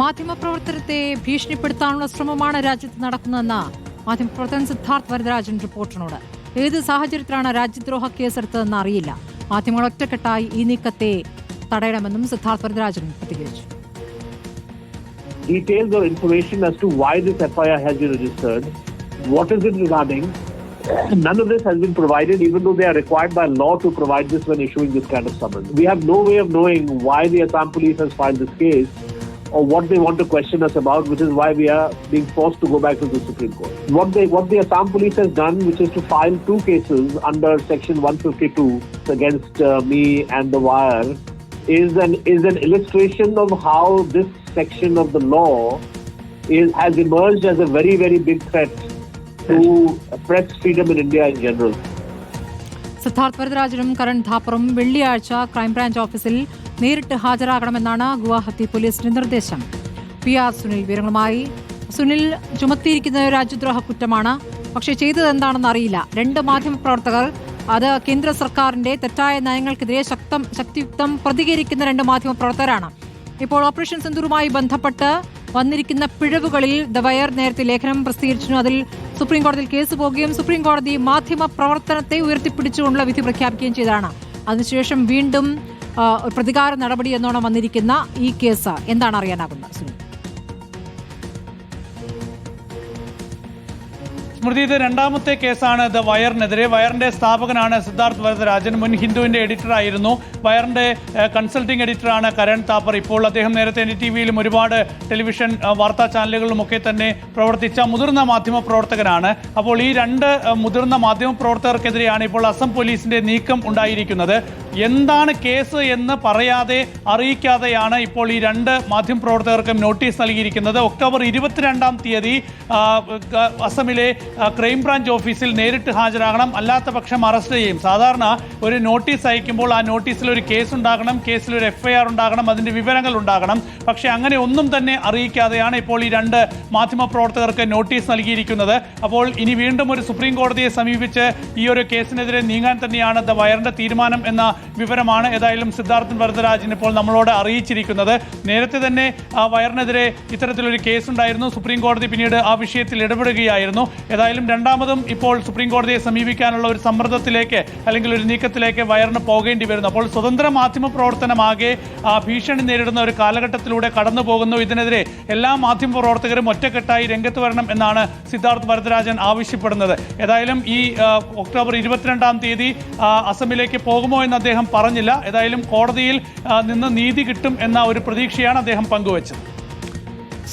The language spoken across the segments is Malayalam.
മാധ്യമപ്രവർത്തനത്തെ ഭീഷണിപ്പെടുത്താനുള്ള ശ്രമമാണ് രാജ്യത്ത് നടക്കുന്നതെന്ന് മാധ്യമപ്രവർത്തകൻ സിദ്ധാർത്ഥ് വരദരാജൻ റിപ്പോർട്ടറിനോട് ഏത് സാഹചര്യത്തിലാണ് രാജ്യദ്രോഹ കേസെടുത്തതെന്ന് അറിയില്ല മാധ്യമങ്ങൾ ഒറ്റക്കെട്ടായി ഈ നീക്കത്തെ തടയണമെന്നും സിദ്ധാർത്ഥ് വരദരാജൻ പ്രതികരിച്ചു details or information as to why this FIR has been registered, what is it regarding. None of this has been provided, even though they are required by law to provide this when issuing this kind of summons. We have no way of knowing why the Assam police has filed this case or what they want to question us about, which is why we are being forced to go back to the Supreme Court. What they, what the Assam police has done, which is to file two cases under Section 152 against uh, me and the Wire, is an is an illustration of how this section of the law is has emerged as a very very big threat to press freedom in India in general. Siddharth വരദരാജനും കരൺ ധാപ്പറും വെള്ളിയാഴ്ച ക്രൈംബ്രാഞ്ച് ഓഫീസിൽ നേരിട്ട് ഹാജരാകണമെന്നാണ് ഗുവാഹത്തി പോലീസിന്റെ നിർദ്ദേശം. പി ആർ സുനിൽ വിവരങ്ങളുമായി. സുനിൽ ചുമത്തിയിരിക്കുന്ന രാജ്യദ്രോഹ കുറ്റമാണ്. പക്ഷേ ചെയ്തത് എന്താണെന്ന് അറിയില്ല. രണ്ട് മാധ്യമപ്രവർത്തകർ അത് കേന്ദ്ര സർക്കാരിന്റെ തെറ്റായ നയങ്ങൾക്കെതിരെ ശക്തം ശക്തിയുക്തം പ്രതികരിക്കുന്ന രണ്ട് മാധ്യമപ്രവർത്തകരാണ്. ഇപ്പോൾ ഓപ്പറേഷൻ സിന്ദൂറുമായി ബന്ധപ്പെട്ട് വന്നിരിക്കുന്ന പിഴവുകളിൽ ദ വയർ നേരത്തെ ലേഖനം പ്രസിദ്ധീകരിച്ചു. അതിൽ സുപ്രീം കോടതിയിൽ കേസ് പോവുകയും സുപ്രീം കോടതി മാധ്യമ പ്രവർത്തനത്തെ ഉയർത്തിപ്പിടിച്ചുകൊണ്ടുള്ള വിധി പ്രഖ്യാപിക്കുകയും ചെയ്തതാണ്. അതിനുശേഷം വീണ്ടും പ്രതികാര നടപടി എന്നോണം വന്നിരിക്കുന്ന ഈ കേസ് എന്താണ് അറിയാനാകുന്നത്? സുനിൽ. സ്മൃതി ഇത് രണ്ടാമത്തെ കേസാണ്. ദ വയറിനെതിരെ. വയറിന്റെ സ്ഥാപകനാണ് സിദ്ധാർത്ഥ് വരദരാജൻ മുൻ ഹിന്ദുവിന്റെ എഡിറ്റർ ആയിരുന്നു വയറിന്റെ കൺസൾട്ടിംഗ് എഡിറ്ററാണ് കരൺ താപ്പർ. ഇപ്പോൾ അദ്ദേഹം നേരത്തെ എൻ ടി വിയിലും ഒരുപാട് ടെലിവിഷൻ വാർത്താ ചാനലുകളിലുമൊക്കെ തന്നെ പ്രവർത്തിച്ച മുതിർന്ന മാധ്യമ പ്രവർത്തകനാണ്. അപ്പോൾ ഈ രണ്ട് മുതിർന്ന മാധ്യമ പ്രവർത്തകർക്കെതിരെയാണ് ഇപ്പോൾ അസം പോലീസിന്റെ നീക്കം ഉണ്ടായിരിക്കുന്നത്. എന്താണ് കേസ് എന്ന് പറയാതെ അറിയിക്കാതെയാണ് ഇപ്പോൾ ഈ രണ്ട് മാധ്യമപ്രവർത്തകർക്കും നോട്ടീസ് നൽകിയിരിക്കുന്നത്. ഒക്ടോബർ ഇരുപത്തിരണ്ടാം തീയതി അസമിലെ ക്രൈംബ്രാഞ്ച് ഓഫീസിൽ നേരിട്ട് ഹാജരാകണം. അല്ലാത്ത പക്ഷം അറസ്റ്റ് ചെയ്യും. സാധാരണ ഒരു നോട്ടീസ് അയക്കുമ്പോൾ ആ നോട്ടീസിൽ ഒരു കേസ് ഉണ്ടാകണം കേസിൽ ഒരു എഫ്ഐആർ ഉണ്ടാകണം അതിന്റെ വിവരങ്ങൾ ഉണ്ടാകണം. പക്ഷേ അങ്ങനെ ഒന്നും തന്നെ അറിയിക്കാതെയാണ് ഇപ്പോൾ ഈ രണ്ട് മാധ്യമപ്രവർത്തകർക്ക് നോട്ടീസ് നൽകിയിരിക്കുന്നത്. അപ്പോൾ ഇനി വീണ്ടും ഒരു സുപ്രീം കോടതിയെ സമീപിച്ച് ഈ ഒരു കേസിനെതിരെ നീങ്ങാൻ തന്നെയാണ് ദ വയറിന്റെ തീരുമാനം എന്ന വിവരമാണ് ഏതായാലും സിദ്ധാർത്ഥൻ വരദരാജൻ ഇപ്പോൾ നമ്മളോട് അറിയിച്ചിരിക്കുന്നത്. നേരത്തെ തന്നെ വയറിനെതിരെ ഇത്തരത്തിലൊരു കേസുണ്ടായിരുന്നു. സുപ്രീം കോടതി പിന്നീട് ആ വിഷയത്തിൽ ഇടപെടുകയായിരുന്നു. ഏതായാലും രണ്ടാമതും ഇപ്പോൾ സുപ്രീം കോടതിയെ സമീപിക്കാനുള്ള ഒരു സമ്മർദ്ദത്തിലേക്ക് അല്ലെങ്കിൽ ഒരു നീക്കത്തിലേക്ക് വയറിന് പോകേണ്ടി വരുന്നു. അപ്പോൾ സ്വതന്ത്ര മാധ്യമ പ്രവർത്തനമാകെ ഭീഷണി നേരിടുന്ന ഒരു കാലഘട്ടത്തിലൂടെ കടന്നു പോകുന്നു. ഇതിനെതിരെ എല്ലാ മാധ്യമ പ്രവർത്തകരും ഒറ്റക്കെട്ടായി രംഗത്ത് വരണം എന്നാണ് സിദ്ധാർത്ഥ് വരദരാജൻ ആവശ്യപ്പെടുന്നത്. ഏതായാലും ഈ ഒക്ടോബർ ഇരുപത്തിരണ്ടാം തീയതി അസമിലേക്ക് പോകുമോ എന്ന് അദ്ദേഹം പറഞ്ഞില്ല. ഏതായാലും കോടതിയിൽ നിന്ന് നീതി കിട്ടും എന്ന ഒരു പ്രതീക്ഷയാണ് അദ്ദേഹം പങ്കുവച്ചത്.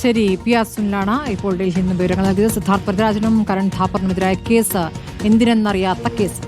ശരി പി ആർ സുനിലാണ് ഇപ്പോൾ ഡൽഹിയിൽ നിന്ന് വിവരങ്ങൾ നൽകിയത്. സിദ്ധാർത്ഥ് വരദരാജനും കരൺ ധാപ്പറിനുമെതിരായ കേസ് എന്തിനെന്നറിയാത്ത കേസ്.